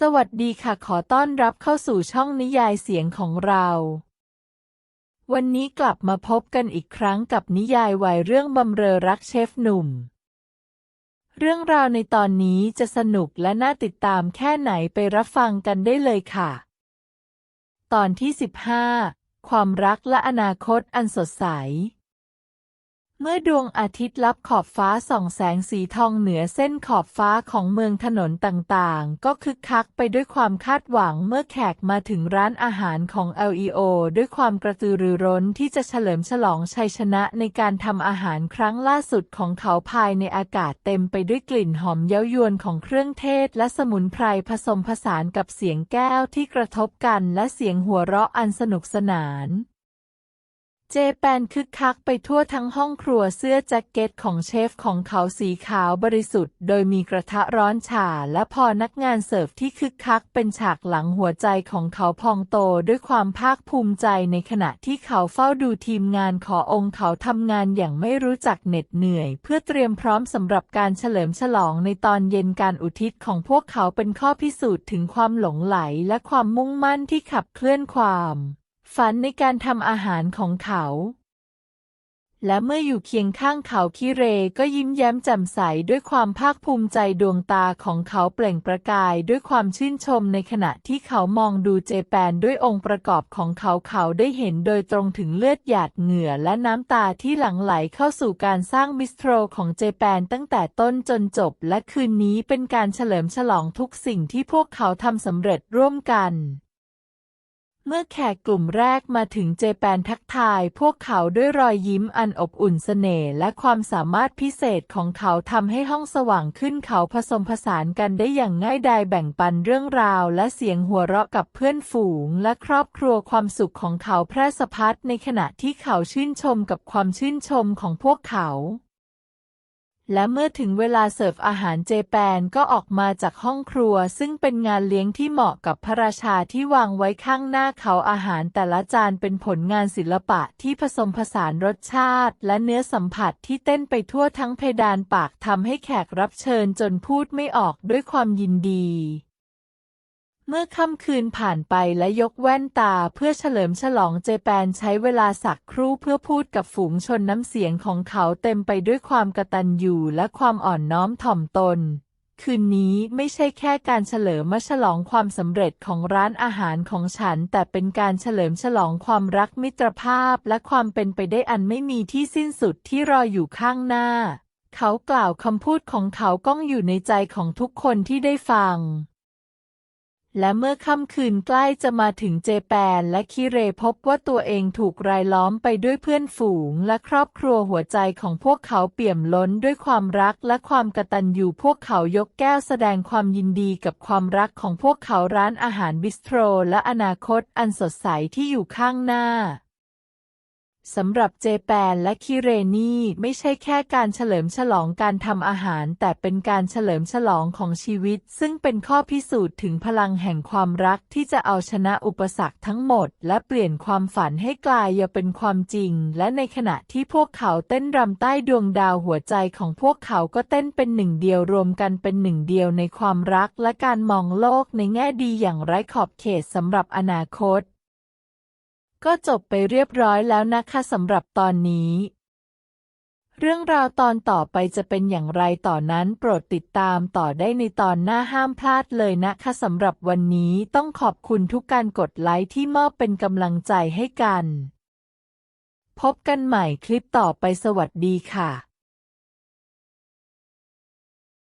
สวัสดีค่ะขอต้อนรับเข้าสู่ช่องนิยายเสียงของเรา วันนี้กลับมาพบกันอีกครั้งกับนิยายวัยเรื่องบำเรอรักเชฟหนุ่ม เรื่องราวในตอนนี้จะสนุกและน่าติดตามแค่ไหนไปรับฟังกันได้เลยค่ะ ตอนที่ 15 ความรักและอนาคตอันสดใส เมื่อดวงอาทิตย์ลับขอบฟ้าส่องแสงสีทองเหนือเส้นขอบฟ้าของเมืองถนนต่างๆ ก็คึกคักไปด้วยความคาดหวังเมื่อแขกมาถึงร้านอาหารของ LEO ด้วยความกระตือรือร้นที่จะเฉลิมฉลองชัยชนะในการทำอาหารครั้งล่าสุดของเขาภายในอากาศเต็มไปด้วยกลิ่นหอมเย้ายวนของเครื่องเทศและสมุนไพรผสมผสานกับเสียงแก้วที่กระทบกันและเสียงหัวเราะอันสนุกสนาน เจแปนคึกคักไปทั่วทั้งห้องครัวเสื้อแจ็คเก็ตของเชฟของเขาสีขาวบริสุทธิ์ โดยมีกระทะร้อนฉ่าและพอนักงานเสิร์ฟที่คึกคักเป็นฉากหลังหัวใจของเขาพองโตด้วยความภาคภูมิใจในขณะที่เขาเฝ้าดูทีมงานขอองค์เขาทำงานอย่างไม่รู้จักเหน็ดเหนื่อย เพื่อเตรียมพร้อมสำหรับการเฉลิมฉลองในตอนเย็นการอุทิศของพวกเขาเป็นข้อพิสูจน์ถึงความหลงไหลและความมุ่งมั่นที่ขับเคลื่อนความ ฝันในการทำอาหารของเขา และเมื่ออยู่เคียงข้างเขาคิเรก็ยิ้มแย้มแจ่มใสด้วยความภาคภูมิใจดวงตาของเขาเปล่งประกายด้วยความชื่นชมในขณะที่เขามองดูเจแปนด้วยองค์ประกอบของเขาเขาได้เห็นโดยตรงถึงเลือดหยาดเหงื่อและน้ำตาที่หลั่งไหลเข้าสู่การสร้างบิสโตรของเจแปนตั้งแต่ต้นจนจบ และคืนนี้เป็นการเฉลิมฉลองทุกสิ่งที่พวกเขาทำสำเร็จร่วมกัน เมื่อแขกกลุ่มแรกมาถึงเจแปนทักทายพวกเขาด้วยรอยยิ้มอันอบอุ่นเสน่ห์และความสามารถพิเศษของเขาทำให้ห้องสว่างขึ้นเขาผสมผสานกันได้อย่างง่ายดายแบ่งปันเรื่องราวและเสียงหัวเราะกับเพื่อนฝูงและครอบครัวความสุขของเขาแพร่สะพัดในขณะที่เขาชื่นชมกับความชื่นชมของพวกเขา และเมื่อถึงเวลาเสิร์ฟอาหารเจแปนก็ออกมาจากห้องครัว ซึ่งเป็นงานเลี้ยงที่เหมาะกับพระราชาที่วางไว้ข้างหน้าเขาอาหารแต่ละจานเป็นผลงานศิลปะที่ผสมผสานรสชาติ และเนื้อสัมผัสที่เต้นไปทั่วทั้งเพดานปากทำให้แขกรับเชิญจนพูดไม่ออกด้วยความยินดี เมื่อค่ำคืนผ่านไปและยกแว่นตาเพื่อเฉลิมฉลองเจแปนใช้เวลาสักครู่เพื่อพูดกับฝูงชนน้ำเสียงของเขาเต็มไปด้วยความกตัญญูและความอ่อนน้อมถ่อมตน คืนนี้ไม่ใช่แค่การเฉลิมมาฉลองความสำเร็จของร้านอาหารของฉัน แต่เป็นการเฉลิมฉลองความรักมิตรภาพและความเป็นไปได้อันไม่มีที่สิ้นสุดที่รออยู่ข้างหน้า เขากล่าวคำพูดของเขาก้องอยู่ในใจของทุกคนที่ได้ฟัง และเมื่อค่ำคืนใกล้จะมาถึงเจแปนและคิเรพบว่าตัวเองถูกรายล้อมไปด้วยเพื่อนฝูง และครอบครัวหัวใจของพวกเขาเปี่ยมล้นด้วยความรักและความกตัญญูพวกเขายกแก้วแสดงความยินดีกับความรักของพวกเขาร้านอาหารบิสโตรและอนาคตอันสดใสที่อยู่ข้างหน้า สำหรับเจแปนและคิเรนี่ไม่ใช่แค่การเฉลิมฉลองการทำอาหาร แต่เป็นการเฉลิมฉลองของชีวิต ซึ่งเป็นข้อพิสูจน์ถึงพลังแห่งความรักที่จะเอาชนะอุปสรรคทั้งหมด และเปลี่ยนความฝันให้กลายมาเป็นความจริง และในขณะที่พวกเขาเต้นรำใต้ดวงดาวหัวใจของพวกเขาก็เต้นเป็นหนึ่งเดียวรวมกันเป็นหนึ่งเดียวในความรักและการมองโลกในแง่ดีอย่างไร้ขอบเขตสำหรับอนาคต ก็จบไปเรียบร้อยแล้วนะคะสำหรับตอนนี้ เรื่องราวตอนต่อไปจะเป็นอย่างไรต่อนนั้นโปรดติดตามต่อได้ในตอนหน้าห้ามพลาดเลยนะคะสำหรับวันนี้ต้องขอบคุณทุกการกดไลค์ที่มอบเป็นกำลังใจให้กัน พบกันใหม่คลิปต่อไปสวัสดีค่ะ